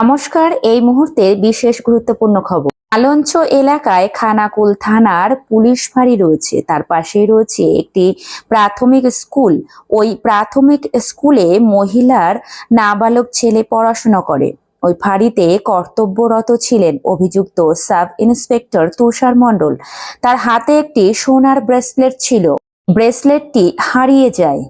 নমস্কার, এই মুহূর্তে বিশেষ গুরুত্বপূর্ণ খবর। আলঞ্চ এলাকায় খানাকুল থানার পুলিশ ফাঁড়ি রয়েছে। তার পাশেই রয়েছে একটি প্রাথমিক স্কুল। ওই প্রাথমিক স্কুলে মহিলার নাবালক ছেলে পড়াশোনা করে। ওই ফাঁড়িতে কর্তব্যরত ছিলেন অভিযুক্ত সাব ইন্সপেক্টর তুষার মণ্ডল। তার হাতে একটি সোনার ব্রেসলেট ছিল। ব্রেসলেটটি হারিয়ে যায়।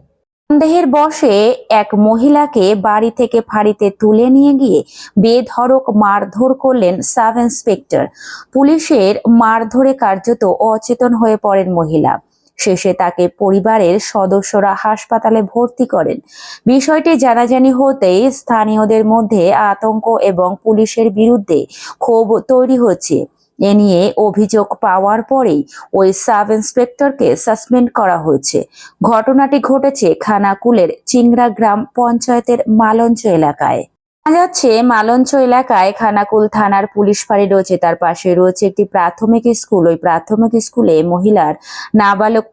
সন্দেহের বশে এক মহিলাকে বাড়ি থেকে ফাঁড়িতে তুলে নিয়ে গিয়ে বেধড়ক মারধর করলেন সাব ইন্সপেক্টর। পুলিশের মারধরে কার্যত অচেতন হয়ে পড়েন মহিলা। শেষে তাকে পরিবারের সদস্যরা হাসপাতালে ভর্তি করেন। বিষয়টি জানাজানি হতেই স্থানীয়দের মধ্যে আতঙ্ক এবং পুলিশের বিরুদ্ধে ক্ষোভ তৈরি হচ্ছে। এ নিয়ে অভিযোগ পাওয়ার পরেই ওই সাব ইন্সপেক্টরকে সাসপেন্ড করা হয়েছে। ঘটনাটি ঘটেছে খানাকুলের চিংড়া গ্রাম পঞ্চায়েতের মালঞ্চ এলাকায়। যাচ্ছে, মালঞ্চ এলাকায় খানাকুল থানার পুলিশ ফাঁড়ি রয়েছে। তার পাশে রয়েছে একটি প্রাথমিক স্কুল। ওই প্রাথমিক স্কুলে মহিলার নাবালক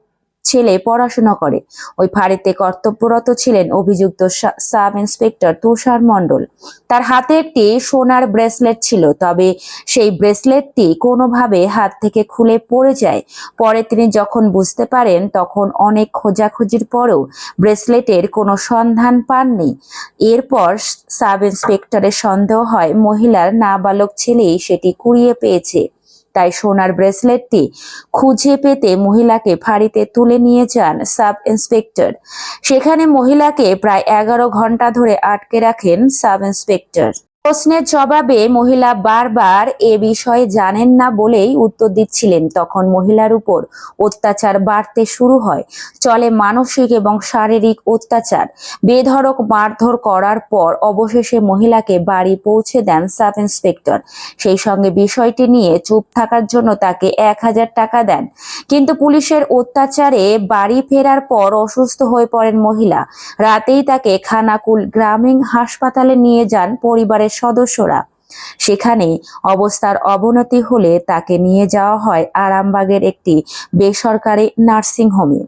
ছেলে পড়াশোনা করে। ওই ফাঁড়িতে কর্তব্যরত ছিলেন অভিযুক্ত সাব ইন্সপেক্টর তুষার মণ্ডল। তার হাতে একটি সোনার ব্রেসলেট ছিল, তবে সেই ব্রেসলেটটি কোনোভাবে হাত থেকে খুলে পড়ে যায়। পরে তিনি যখন বুঝতে পারেন, তখন অনেক খোঁজাখুঁজির পরেও ব্রেসলেটের কোনো সন্ধান পাননি। এরপর সাব ইন্সপেক্টরের সন্দেহ হয়, মহিলার নাবালক ছেলেই সেটি কুড়িয়ে পেয়েছে। তাই সোনার ব্রেসলেটটি খুঁজে পেতে মহিলাকে ফাঁড়িতে তুলে নিয়ে যান সাব ইন্সপেক্টর। সেখানে মহিলাকে প্রায় এগারো ঘণ্টা ধরে আটকে রাখেন সাব ইন্সপেক্টর। প্রশ্নের জবাবে মহিলা বারবার এ বিষয়ে জানেন না বলেই উত্তর দিচ্ছিলেন। তখন মহিলার উপর অত্যাচার বাড়তে শুরু হয়। চলে মানসিক এবং শারীরিক অত্যাচার। বেধড়ক মারধর করার পর অবশেষে মহিলাকে বাড়ি পৌঁছে দেন সাব ইন্সপেক্টর। সেই সঙ্গে বিষয়টি নিয়ে চুপ থাকার জন্য তাকে এক হাজার টাকা দেন। কিন্তু পুলিশের অত্যাচারে বাড়ি ফেরার পর অসুস্থ হয়ে পড়েন মহিলা। রাতেই তাকে খানাকুল গ্রামীণ হাসপাতালে নিয়ে যান পরিবারের সদস্যরা। সেখানে অবস্থার অবনতি হলে তাকে নিয়ে যাওয়া হয় আরামবাগের একটি বেসরকারি নার্সিং হোমে।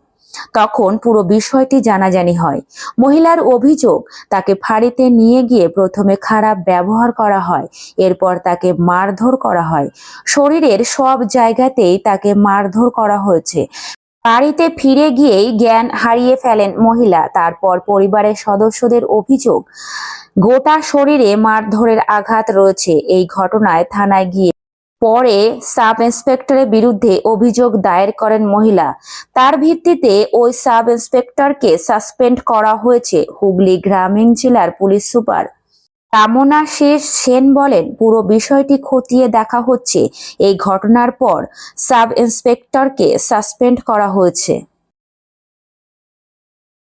তখন পুরো বিষয়টি জানাজানি হয়। মহিলার অভিযোগ, তাকে ফাঁড়িতে নিয়ে গিয়ে প্রথমে খারাপ ব্যবহার করা হয়, এরপর তাকে মারধর করা হয়। শরীরের সব জায়গাতেই তাকে মারধর করা হয়েছে। বাড়িতে ফিরে গিয়েই জ্ঞান হারিয়ে ফেলেন মহিলা। তারপর পরিবারের সদস্যদের অভিযোগ গোটা শরীরে মারধরের আঘাত রয়েছে। এই ঘটনায় থানায় গিয়ে পরে সাব ইন্সপেক্টরের বিরুদ্ধে অভিযোগ দায়ের করেন মহিলা। তার ভিত্তিতে ওই সাব ইন্সপেক্টরকে সাসপেন্ড করা হয়েছে হুগলি গ্রামীণ জেলার পুলিশ সুপার। কামনা শেষ সেন বলেন, পুরো বিষয়টি খতিয়ে দেখা হচ্ছে। এই ঘটনার পর সাব ইন্সপেক্টরকে সাসপেন্ড করা হয়েছে।